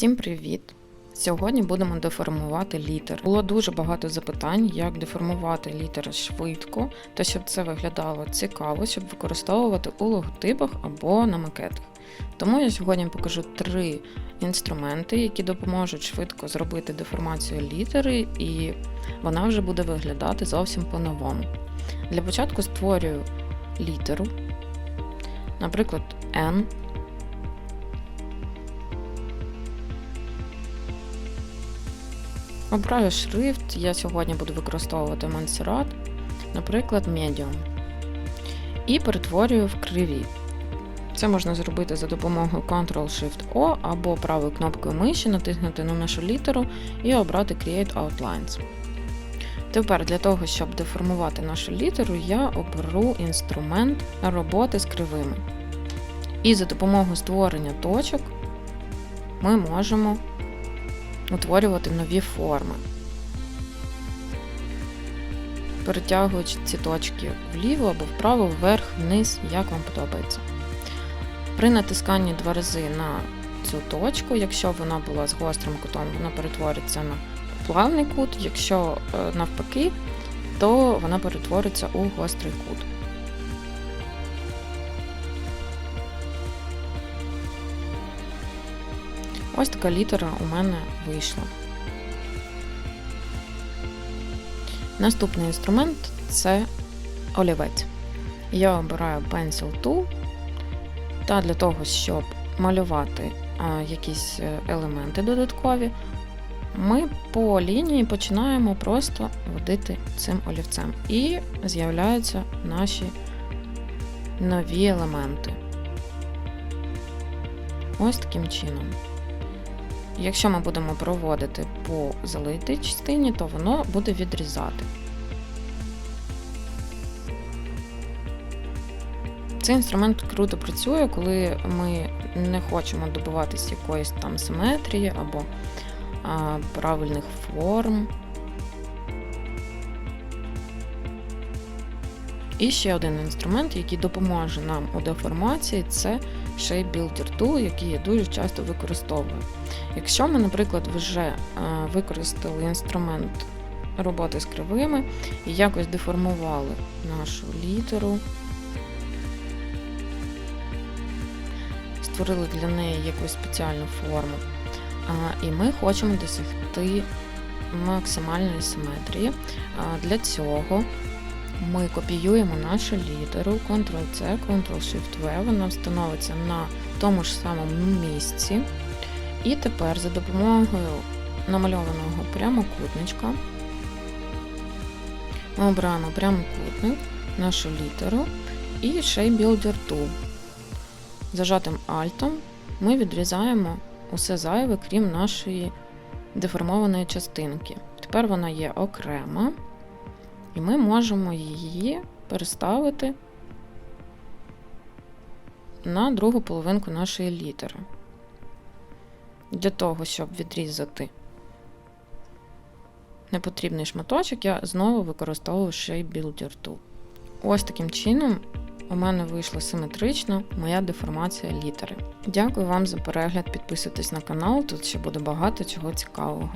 Всім привіт! Сьогодні будемо деформувати літер. Було дуже багато запитань, як деформувати літери швидко та щоб це виглядало цікаво, щоб використовувати у логотипах або на макетах. Тому я сьогодні покажу три інструменти, які допоможуть швидко зробити деформацію літери, і вона вже буде виглядати зовсім по-новому. Для початку створюю літеру, наприклад, N. Обираю шрифт, я сьогодні буду використовувати Montserrat, наприклад, Medium. І перетворюю в криві. Це можна зробити за допомогою Ctrl-Shift-O або правою кнопкою миші натиснути на нашу літеру і обрати Create Outlines. Тепер для того, щоб деформувати нашу літеру, я оберу інструмент роботи з кривими. І за допомогою створення точок ми можемо утворювати нові форми. Перетягуючи ці точки вліво або вправо, вверх, вниз, як вам подобається. При натисканні два рази на цю точку, якщо вона була з гострим кутом, вона перетвориться на плавний кут, якщо е, навпаки, то вона перетвориться у гострий кут. Ось така літера у мене вийшла. Наступний інструмент це олівець. Я обираю Pencil Tool, та для того, щоб малювати якісь е, елементи додаткові, ми по лінії починаємо просто водити цим олівцем. І з'являються наші нові елементи. Ось таким чином. Якщо ми будемо проводити по залитій частині, то воно буде відрізати. Цей інструмент круто працює, коли ми не хочемо добиватися якоїсь там симетрії або а, правильних форм. І ще один інструмент, який допоможе нам у деформації, це Shape Builder Tool, який я дуже часто використовую. Якщо ми, наприклад, вже використали інструмент роботи з кривими і якось деформували нашу літеру, створили для неї якусь спеціальну форму, і ми хочемо досягти максимальної симетрії. Для цього ми копіюємо нашу літеру Ctrl-C, Ctrl-Shift-V, вона встановиться на тому ж самому місці. І тепер за допомогою намальованого прямокутничка ми обираємо прямокутник, нашу літеру і Shape Builder Tool. Зажатим Альтом ми відрізаємо усе зайве, крім нашої деформованої частинки. Тепер вона є окрема, і ми можемо її переставити на другу половинку нашої літери. Для того, щоб відрізати непотрібний шматочок, я знову використовую Shape Builder Tool. Ось таким чином у мене вийшла симетрично моя деформація літери. Дякую вам за перегляд, підписуйтесь на канал, тут ще буде багато чого цікавого.